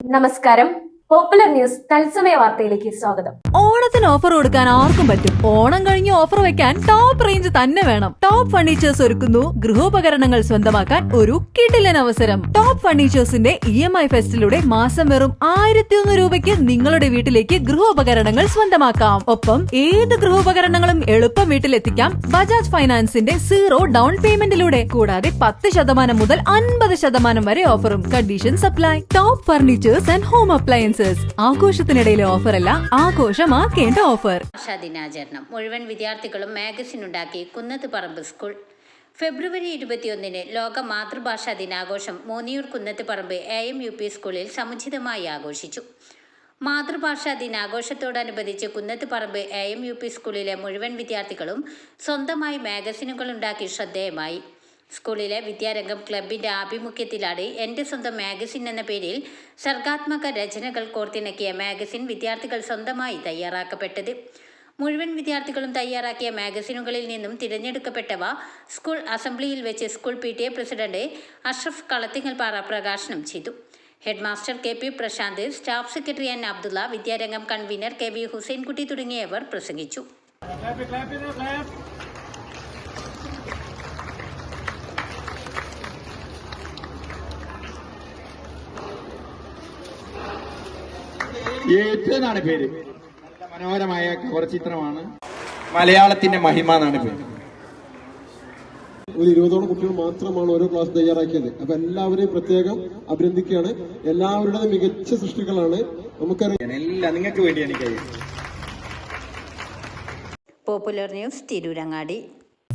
നമസ്കാരം. Popular news തത്സമയ വാർത്തയിലേക്ക് സ്വാഗതം. ഓണത്തിന് ഓഫർ കൊടുക്കാൻ ആർക്കും പറ്റും. ഓണം കഴിഞ്ഞ് ഓഫർ വെക്കാൻ ടോപ്പ് റേഞ്ച് തന്നെ വേണം. ടോപ്പ് ഫർണിച്ചേഴ്സ് ഒരുക്കുന്നു. ഗൃഹോപകരണങ്ങൾ സ്വന്തമാക്കാൻ ഒരു കിടിലൻ അവസരം. ടോപ്പ് ഫർണിച്ചേഴ്സിന്റെ ഇ എം ഐ ഫെസ്റ്റിലൂടെ മാസം വെറും ആയിരത്തി ഒന്ന് രൂപയ്ക്ക് നിങ്ങളുടെ വീട്ടിലേക്ക് ഗൃഹോപകരണങ്ങൾ സ്വന്തമാക്കാം. ഒപ്പം ഏത് ഗൃഹോപകരണങ്ങളും എളുപ്പം വീട്ടിലെത്തിക്കാം ബജാജ് ഫൈനാൻസിന്റെ സീറോ ഡൗൺ പേയ്മെന്റിലൂടെ കൂടാതെ പത്ത് ശതമാനം മുതൽ അൻപത് ശതമാനം വരെ ഓഫറും condition apply top furnitures and home appliances ആഘോഷത്തിനിടയിലെ offer അല്ല ആഘോഷമാക്കേണ്ട ഓഫർ. ഭാഷാ ദിനാചരണം. മുഴുവൻ വിദ്യാർത്ഥികളും മാഗസിൻ ഉണ്ടാക്കി കുന്നത്ത് പറമ്പ് സ്കൂൾ. ഫെബ്രുവരി ഇരുപത്തിയൊന്നിന് ലോക മാതൃഭാഷാ ദിനാഘോഷം മോനിയൂർ കുന്നത്ത് പറമ്പ് എ എം യു പി സ്കൂളിൽ സമുചിതമായി ആഘോഷിച്ചു. മാതൃഭാഷാ ദിനാഘോഷത്തോടനുബന്ധിച്ച് കുന്നത്ത് പറമ്പ് എ എം യു പി സ്കൂളിലെ മുഴുവൻ വിദ്യാർത്ഥികളും സ്വന്തമായി മാഗസിനുകൾ ഉണ്ടാക്കി ശ്രദ്ധേയമായി. സ്കൂളിലെ വിദ്യാരംഗം ക്ലബിന്റെ ആഭിമുഖ്യത്തിലാണ് എന്റെ സ്വന്തം മാഗസിൻ എന്ന പേരിൽ സർഗാത്മക രചനകൾ കോർത്തിണക്കിയ മാഗസിൻ വിദ്യാർത്ഥികൾ സ്വന്തമായി തയ്യാറാക്കപ്പെട്ടത്. മുഴുവൻ വിദ്യാർത്ഥികളും തയ്യാറാക്കിയ മാഗസിനുകളിൽ നിന്നും തിരഞ്ഞെടുക്കപ്പെട്ടവ സ്കൂൾ അസംബ്ലിയിൽ വെച്ച് school P T A president Ashraf Kalathingalpara പ്രകാശനം ചെയ്തു. Headmaster K P Prashanth staff secretary N Abdulla Vidyarangam convener K V Hussainkutty തുടങ്ങിയവർ പ്രസംഗിച്ചു. ഏറ്റ് എന്നാണ് പേര്. നല്ല മനോഹരമായ കവർ ചിത്രമാണ്. മലയാളത്തിന്റെ മഹിമ എന്നാണ് പേര്. ഒരു ഇരുപതോളം കുട്ടികൾ മാത്രമാണ് ഓരോ ക്ലാസ് തയ്യാറാക്കിയത്. അപ്പൊ എല്ലാവരെയും പ്രത്യേകം അഭിനന്ദിക്കുകയാണ്. എല്ലാവരുടെയും മികച്ച സൃഷ്ടികളാണ് നമുക്കറിയാം. എല്ലാം നിങ്ങൾക്ക് വേണ്ടി എനിക്ക് പോപ്പുലർ ന്യൂസ് തിരൂരങ്ങാടി